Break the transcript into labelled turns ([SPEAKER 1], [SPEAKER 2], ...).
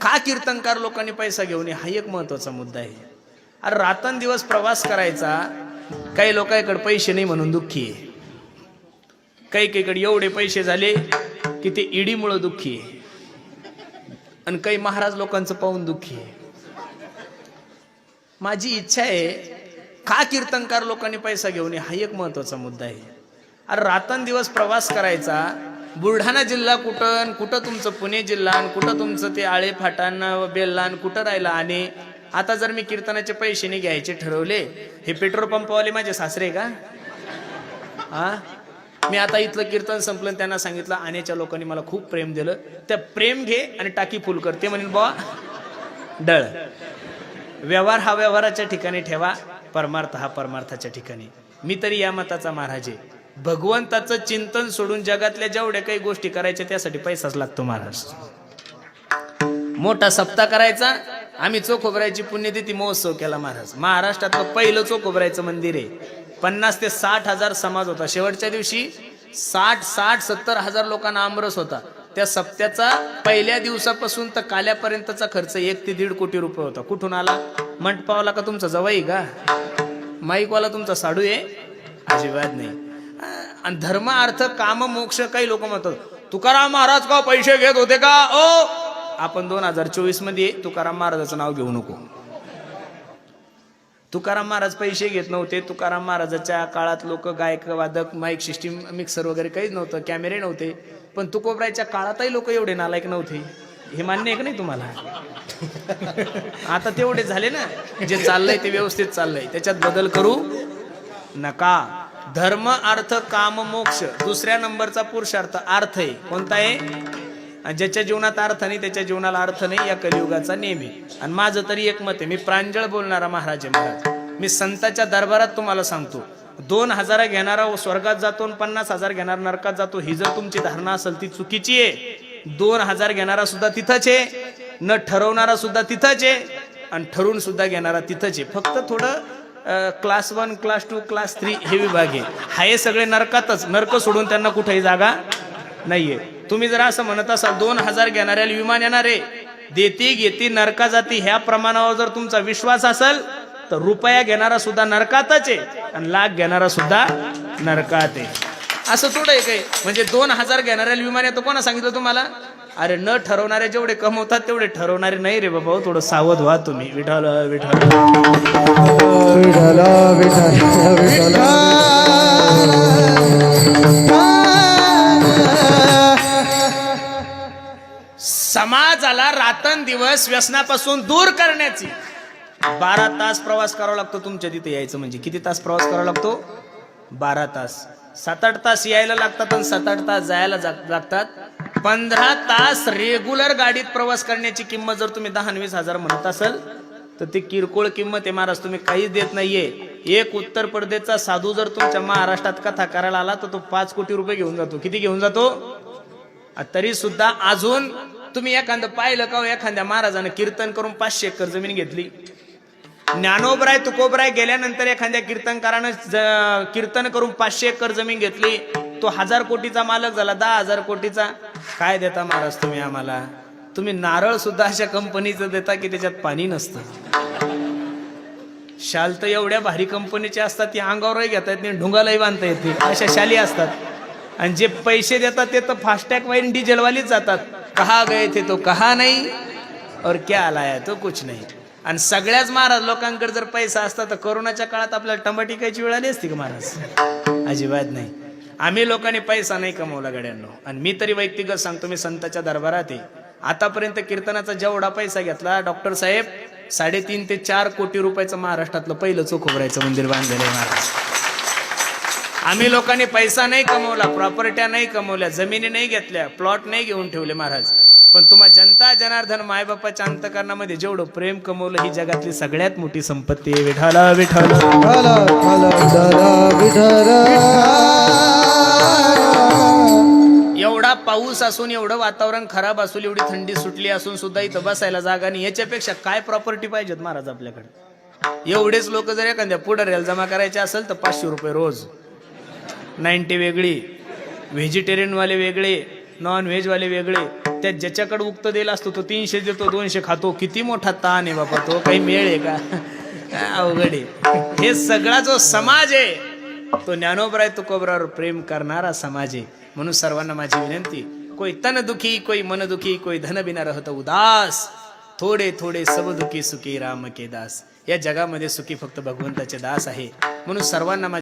[SPEAKER 1] का कीर्तनकार लोकांनी पैसा घेऊन हा एक महत्त्वाचा मुद्दा आहे. अरे रात्रंदिवस प्रवास करायचा काही लोकांकडे पैसे नाही म्हणून दुःखी आहे. काही काहीकडे एवढे पैसे झाले की ते ईडीमुळं दुःखी आहे. आणि काही महाराज लोकांचं पाहून दुःखी आहे. माझी इच्छा आहे का कीर्तनकार लोकांनी पैसा घेऊन हा एक महत्त्वाचा मुद्दा आहे. अरे रात्रंदिवस प्रवास करायचा बुलढाणा जिल्हा कुठं आणि कुठं तुमचं पुणे जिल्हा आणि कुठं तुमचं ते आळे फाटाण बेल्लान आणि कुठं राहिलं? आणि आता जर मी कीर्तनाचे पैसे घ्यायचे ठरवले हे पेट्रोल पंपवाले माझे सासरे का? हा मी आता इथलं कीर्तन संपलं आणि त्यांना सांगितलं आण्याच्या लोकांनी मला खूप प्रेम दिलं. त्या प्रेम घे आणि टाकी फुल कर. ते म्हणेल बा डळ. व्यवहार हा व्यवहाराच्या ठिकाणी ठेवा परमार्थ हा परमार्थाच्या ठिकाणी. मी तरी या मताचा महाराज आहे. भगवंताचं चिंतन सोडून जगातल्या जेवढ्या काही गोष्टी करायच्या त्यासाठी पैसाच लागतो महाराज. मोठा सप्ताह करायचा आम्ही चोखोबरायची पुण्यतिथी महोत्सव केला महाराज. महाराष्ट्रातलं पहिलं चोखोबरायचं मंदिर आहे. पन्नास ते साठ हजार समाज होता. शेवटच्या दिवशी साठ साठ सत्तर हजार लोकांना आमरस होता. त्या सप्त्याचा पहिल्या दिवसापासून तर काल्यापर्यंतचा खर्च एक ते दीड कोटी रुपये होता. कुठून आला? मंटपावला का तुमचा? जवाई का? माईकवाला तुमचा साडू आहे? अजिबात नाही. आणि धर्म अर्थ काम मोक्ष काही लोक म्हणतात. तुकाराम महाराज का हो पैसे घेत होते का? ओ! आपण दोन हजार चोवीसमध्ये तुकाराम महाराजाचं नाव घेऊ नको. तुकाराम महाराज पैसे घेत नव्हते. तुकाराम महाराजाच्या काळात लोक गायक वादक माईक सिस्टीम मिक्सर वगैरे काहीच नव्हतं. कॅमेरे नव्हते. पण तुकोबरायच्या काळातही लोक एवढे नालायक नव्हते. हे मान्य आहे का नाही तुम्हाला? आता तेवढे झाले ना. जे चाललंय ते व्यवस्थित चाललंय. त्याच्यात बदल करू नका. धर्म अर्थ काम मोक्ष. दुसऱ्या नंबरचा पुरुषार्थ अर्थ आहे. कोणता आहे? आणि ज्याच्या जीवनात अर्थ नाही त्याच्या जीवनाला अर्थ नाही या कलियुगाचा नेहमी. आहे आणि माझं तरी एक मत आहे मी प्रांजळ बोलणारा महाराज महाराज. मी संताच्या दरबारात तुम्हाला सांगतो दोन हजार घेणारा स्वर्गात जातो आणि पन्नास हजार घेणारा नरकात जातो ही जर तुमची धारणा असेल ती चुकीची आहे. दोन हजार घेणारा सुद्धा तिथंच आहे न ठरवणारा सुद्धा तिथंच आहे आणि ठरवून सुद्धा घेणारा तिथंच आहे. फक्त थोडं class one class two class three हे विभाग आहे हा हे सगळे नरकातच. नरक सोडून त्यांना कुठेही जागा नाहीये. तुम्ही जर असं म्हणत असाल दोन हजार घेणाऱ्याला विमान येणार आहे. देती घेती नरका जाती ह्या प्रमाणावर जर तुमचा विश्वास असेल तर रुपया घेणारा सुद्धा नरकातच आहे. आणि लाख घेणारा सुद्धा नरकात आहे. असं थोडं आहे. काही म्हणजे दोन हजार घेणाऱ्याला विमान येतो कोणा सांगितलं तुम्हाला? अरे न ठरवणारे जेवढे कमवतात तेवढे ठरवणारे नाही रे बाबा हो, थोडं सावध व्हा तुम्ही. विठाल विठाल
[SPEAKER 2] विठाल
[SPEAKER 1] समाजाला रातन दिवस व्यसनापासून दूर करण्याची. बारा तास प्रवास करावा लागतो तुमच्या तिथे यायचं म्हणजे. किती तास प्रवास करावा लागतो? बारा तास. सात आठ तास यायला लागतात आणि सात आठ तास जायला जा- लागतात. पंधरा तास रेग्युलर गाडीत प्रवास करण्याची किंमत जर तुम्ही दहा वीस हजार म्हणत असाल तर ती किरकोळ किंमत आहे महाराज तुम्ही काहीच देत नाहीये. एक उत्तर प्रदेशचा साधू जर तुमच्या महाराष्ट्रात कथा करायला आला तर तो पाच कोटी रुपये घेऊन जातो. किती घेऊन जातो? तरी सुद्धा अजून तुम्ही एखादं पाहिलं का हो, एखाद्या महाराजानं कीर्तन करून पाचशे एकर जमीन घेतली? ज्ञानोबराय तुकोबराय गेल्यानंतर एखाद्या कीर्तनकारानं कीर्तन करून पाचशे एकर जमीन घेतली. तो हजार कोटीचा मालक झाला दहा हजार कोटीचा. काय देता महाराज तुम्ही आम्हाला? तुम्ही नारळ सुद्धा अशा कंपनीचं देता की त्याच्यात पाणी नसतं. शाल तर एवढ्या भारी कंपनीचे असतात ती अंगावरही घेता येत नाही ढुंगालाही बांधता येते अशा शाली असतात. आणि जे पैसे देतात ते तर फास्टॅग वाईन डिझेलवालीच जातात. कहा गए थे तो कहा नाही? और क्या आलाय तो कुछ नाही. आणि सगळ्याच महाराज लोकांकडे जर पैसा असता तर कोरोनाच्या काळात आपल्याला टमाटी खायची वेळ आली असती का महाराज? अजिबात नाही. आम्ही लोकांनी पैसा नाही कमवला गड्यांनो. आणि मी तरी वैयक्तिक सांगतो मी संताच्या दरबारात आहे. आतापर्यंत कीर्तनाचा जेवढा पैसा घेतला डॉक्टर साहेब साडेतीन ते चार कोटी रुपयाचं महाराष्ट्रातलं पहिलं चोखोबरायचं मंदिर बांधलेलं आहे महाराज. आम्ही लोकांनी पैसा नाही कमवला प्रॉपर्ट्या नाही कमवल्या जमिनी नाही घेतल्या प्लॉट नाही घेऊन ठेवले महाराज. जनार्दन मायबापाच्या अंतकरणामध्ये जेवढं प्रेम कमवलं ही जगातली सगळ्यात मोठी संपत्ती आहे. विठाला विठाला एवढा पाऊस असून एवढं वातावरण खराब असून एवढी थंडी सुटली असून सुद्धा इथं बसायला जागा नाही. याच्यापेक्षा काय प्रॉपर्टी पाहिजेत महाराज आपल्याकडे? एवढेच लोक जर एखाद्या पुढाऱ्याला जमा करायचे असेल तर पाचशे रुपये रोज. नाईन्टी वेगळी. व्हेजिटेरियनवाले वेगळे नॉन व्हेजवाले वेगळे. त्या ज्याच्याकडे उक्त दिला असतो तो तीनशे देतो दोनशे खातो. किती मोठा ताण आहे बाबा तो काही मेळ आहे का अवघड आहे. हे सगळा जो समाज आहे तो ज्ञानोबराय तुकोबरावर प्रेम करणारा समाज आहे. म्हणून सर्वांना माझी विनंती कोई तन दुखी कोई मन दुखी कोई धन बिना रहत उदास थोडे थोडे सब दुखी सुखी राम के दास. या जगामध्ये सुखी फक्त भगवंताचे दास आहे. म्हणून सर्वांना माझी